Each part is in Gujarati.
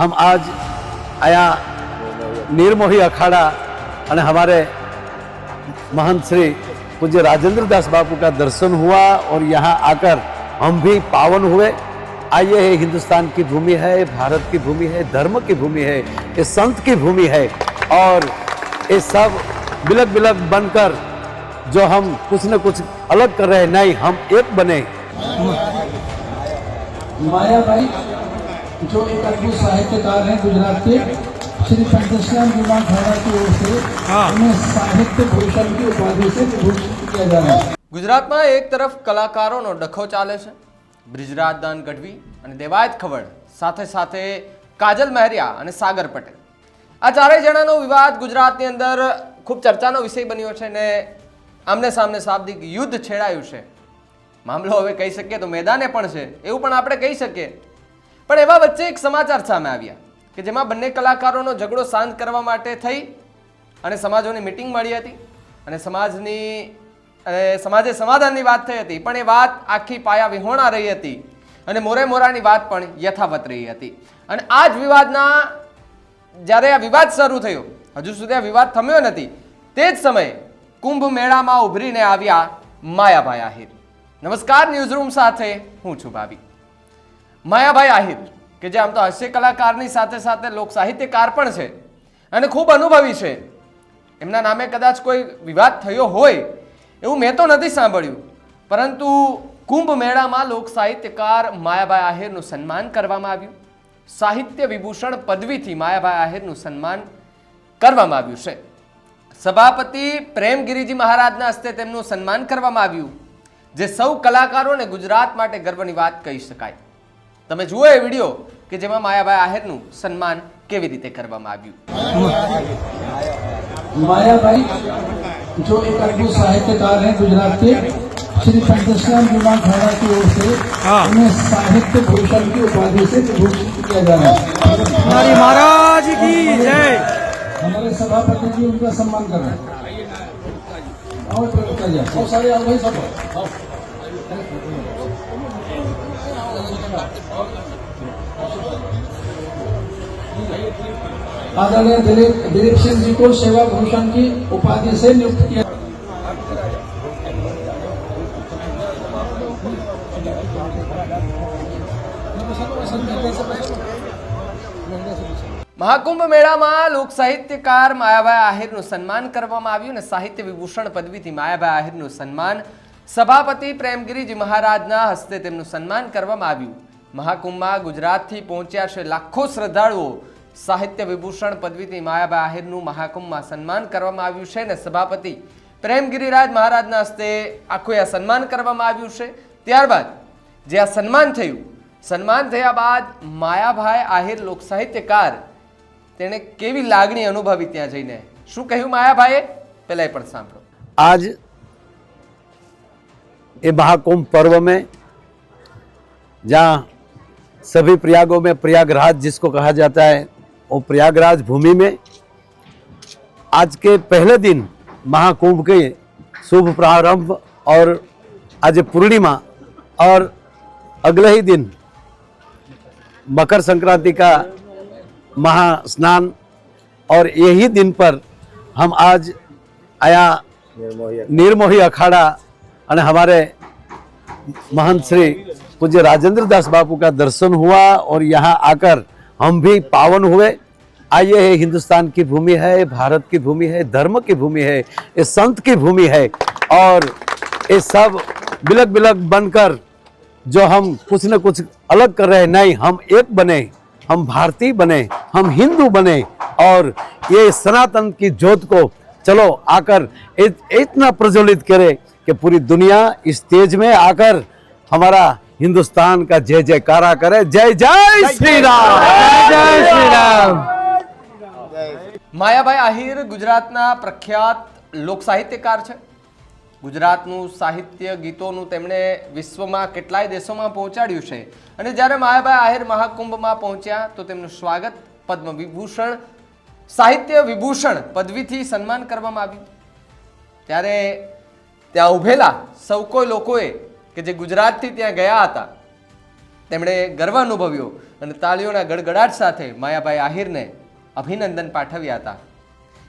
हम आज आया निर्मोही अखाड़ा અને हमारे महंत श्री पूज्य राजेंद्र दास बापू का दर्शन हुआ और यहाँ आकर हम भी पावन हुए। आइए, ये हिंदुस्तान की भूमि है भारत की भूमि है, धर्म की भूमि है, ये संत की भूमि है और ये सब बिलक बिलक बनकर जो हम कुछ न कुछ अलग कर रहे हैं, नहीं, हम एक बने। मायाबाई जो एक अद्भुत साहित्यकार हैं गुजरात के श्री पंचश्याम विमान खाड़ा की ओर से उन्हें साहित्य भूषण की उपाधि से विभूषित किया जा रहा है ગુજરાતમાં એક તરફ કલાકારોનો ડખો ચાલે છે બ્રિજરાજ દાન ગઢવી અને દેવાયત ખવડ સાથે સાથે કાજલ મહેરિયા અને સાગર પટેલ આ ચારેય જણાનો વિવાદ ગુજરાતની અંદર ખૂબ ચર્ચાનો વિષય બન્યો છે ને આમને સામને શાબ્દિક યુદ્ધ છેડાયું છે મામલો હવે કહી શકીએ તો મેદાને પણ છે એવું પણ આપણે કહી શકીએ પણ એવા વચ્ચે એક સમાચાર સામે આવ્યા કે જેમાં બંને કલાકારોનો ઝઘડો શાંત કરવા માટે થઈ અને સમાજોની મિટિંગ મળી હતી અને સમાજની સમાજે સમાધાનની વાત થઈ હતી. પણ એ વાત આખી પાયા વિહોણા રહી હતી અને મોરે મોરાની વાત પણ યથાવત રહી હતી. અને આ જ વિવાદના, જ્યારે આ વિવાદ શરૂ થયો, હજુ સુધી આ વિવાદ થમ્યો નથી, તે જ સમયે કુંભ મેળામાં ઉભરીને આવ્યા માયાભાઈ આહિર. નમસ્કાર, ન્યૂઝરૂમ સાથે હું છું ભાવી માયાભાઈ આહિર, કે જે આમ તો હાસ્ય કલાકારની સાથે સાથે લોક સાહિત્યકાર પણ છે અને ખૂબ અનુભવી છે. એમના નામે કદાચ કોઈ વિવાદ થયો હોય એવું મેં તો નથી સાંભળ્યું. પરંતુ કુંભ મેળામાં લોક સાહિત્યકાર માયાભાઈ આહિરનું સન્માન કરવામાં આવ્યું. સાહિત્ય વિભૂષણ પદવીથી માયાભાઈ આહિરનું સન્માન કરવામાં આવ્યું છે. સભાપતિ પ્રેમગીરીજી મહારાજના હસ્તે તેમનું સન્માન કરવામાં આવ્યું, જે સૌ કલાકારોને ગુજરાત માટે ગર્વની વાત કહી શકાય. તમે જુઓ એ વિડીયો કે જેમાં માયાભાઈ આહિરનું સન્માન કેવી રીતે કરવામાં આવ્યું मायाबाई जो एक अद्भुत साहित्यकार हैं गुजरात के श्री पंचश्याम विमान खाड़ा की ओर से उन्हें साहित्य भूषण की उपाधि से विभूषित किया जा रहा है हमारी महाराज की जय हमारे सभापति जी उनका सम्मान कर रहे हैं आओ प्रवक्ता जी आओ सारे आओ भाई सब आदरणीय दिलीप दिलीप सिंह जी को सेवा भूषण की उपाधि से नियुक्त किया મહાકુંભ મેળામાં લોક સાહિત્યકાર માયાભાઈ આહિરનું સન્માન કરવામાં આવ્યું અને સાહિત્ય વિભૂષણ પદવીથી માયાભાઈ આહિરનું સન્માન સભાપતિ પ્રેમગીરીજી મહારાજના હસ્તે તેમનું સન્માન કરવામાં આવ્યું મહાકુંભમાં ગુજરાતથી પહોંચ્યા છે લાખો શ્રદ્ધાળુઓ સાહિત્ય વિભૂષણ પદવીથી માયાભાઈ આહિરનું મહાકુંભમાં સન્માન કરવામાં આવ્યું છે અને સભાપતિ પ્રેમગીરીરાજ મહારાજના હસ્તે આખું આ સન્માન કરવામાં આવ્યું છે ત્યારબાદ જે આ સન્માન થયું સન્માન થયા બાદ માયાભાઈ આહિર લોક સાહિત્યકાર તેણે કેવી લાગણી અનુભવી ત્યાં જઈને શું કહ્યું માયાભાઈએ પહેલા એ પણ સાંભળો आज ये महाकुंभ पर्व में जहाँ सभी प्रयागों में प्रयागराज जिसको कहा जाता है वो प्रयागराज भूमि में आज के पहले दिन महाकुंभ के शुभ प्रारंभ और आज पूर्णिमा और अगले ही दिन मकर संक्रांति का महास्नान और यही दिन पर हम आज आया निर्मोही अखाड़ा અને हमारे महंत श्री पूज्य राजेंद्र दास बापू का दर्शन हुआ और यहाँ आकर हम भी पावन हुए। आइए, ये हिंदुस्तान की भूमि है, भारत की भूमि है, धर्म की भूमि है, ये संत की भूमि है और ये सब बिलक बिलक बनकर जो हम कुछ न कुछ अलग कर रहे हैं। नहीं, हम एक बने, हम भारतीय बने, हम हिंदू बने और ये सनातन की ज्योत को चलो आकर इत- इतना प्रज्वलित करे कि पूरी दुनिया इस तेज में आकर हमारा हिंदुस्तान का जय जयकारा करे जय जय श्री राम जय श्री राम માયાભાઈ આહિર ગુજરાતના પ્રખ્યાત લોક સાહિત્યકાર છે ગુજરાતનું સાહિત્ય ગીતોનું તેમણે વિશ્વમાં કેટલાય દેશોમાં પહોંચાડ્યું છે અને જ્યારે માયાભાઈ આહિર મહાકુંભમાં પહોંચ્યા તો તેમનું સ્વાગત પદ્મ વિભૂષણ સાહિત્ય વિભૂષણ પદવીથી સન્માન કરવામાં આવ્યું ત્યારે ત્યાં ઉભેલા સૌ કોઈ લોકોએ કે જે ગુજરાતથી ત્યાં ગયા હતા, તેમણે ગર્વ અનુભવ્યો અને તાળીઓના ગડગડાટ સાથે માયાભાઈ આહિરને અભિનંદન પાઠવ્યા હતા.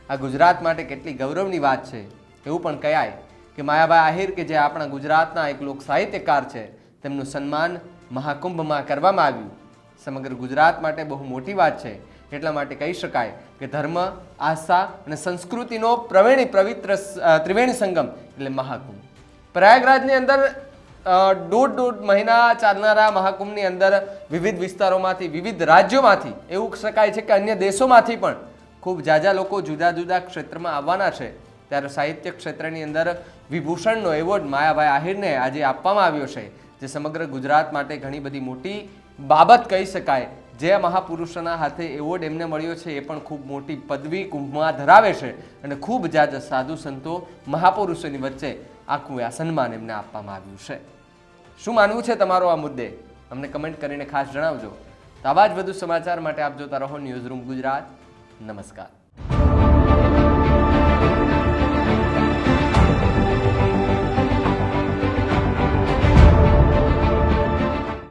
આ ગુજરાત માટે કેટલી ગૌરવની વાત છે. એવું પણ કહેવાય કે માયાભાઈ આહિર કે જે આપણા ગુજરાતના એક લોક સાહિત્યકાર છે, તેમનું સન્માન મહાકુંભમાં કરવામાં આવ્યું. સમગ્ર ગુજરાત માટે બહુ મોટી વાત છે. એટલા માટે કહી શકાય કે ધર્મ આસ્થા અને સંસ્કૃતિનો પ્રવેણી પવિત્ર ત્રિવેણી સંગમ એટલે મહાકુંભ. પ્રયાગરાજની અંદર દોઢ દોઢ મહિના ચાલનારા મહાકુંભની અંદર વિવિધ વિસ્તારોમાંથી, વિવિધ રાજ્યોમાંથી, એવું શકાય છે કે અન્ય દેશોમાંથી પણ ખૂબ જાજા લોકો જુદા જુદા ક્ષેત્રમાં આવવાના છે. ત્યારે સાહિત્ય ક્ષેત્રની અંદર વિભૂષણનો એવોર્ડ માયાભાઈ આહિરને આજે આપવામાં આવ્યો છે, જે સમગ્ર ગુજરાત માટે ઘણી બધી મોટી બાબત કહી શકાય. જે મહાપુરુષોના હાથે એવોર્ડ એમને મળ્યો છે, એ પણ ખૂબ મોટી પદવી કુંભમાં ધરાવે છે અને ખૂબ જાજા સાધુ સંતો મહાપુરુષોની વચ્ચે આખું આ સન્માન એમને આપવામાં આવ્યું છે. શું માનવું છે તમારો આ મુદ્દે? અમને કમેન્ટ કરીને ખાસ જણાવજો. તો આવા જ વધુ સમાચાર માટે આપ જોતા રહો ન્યૂઝ રૂમ ગુજરાત. નમસ્કાર.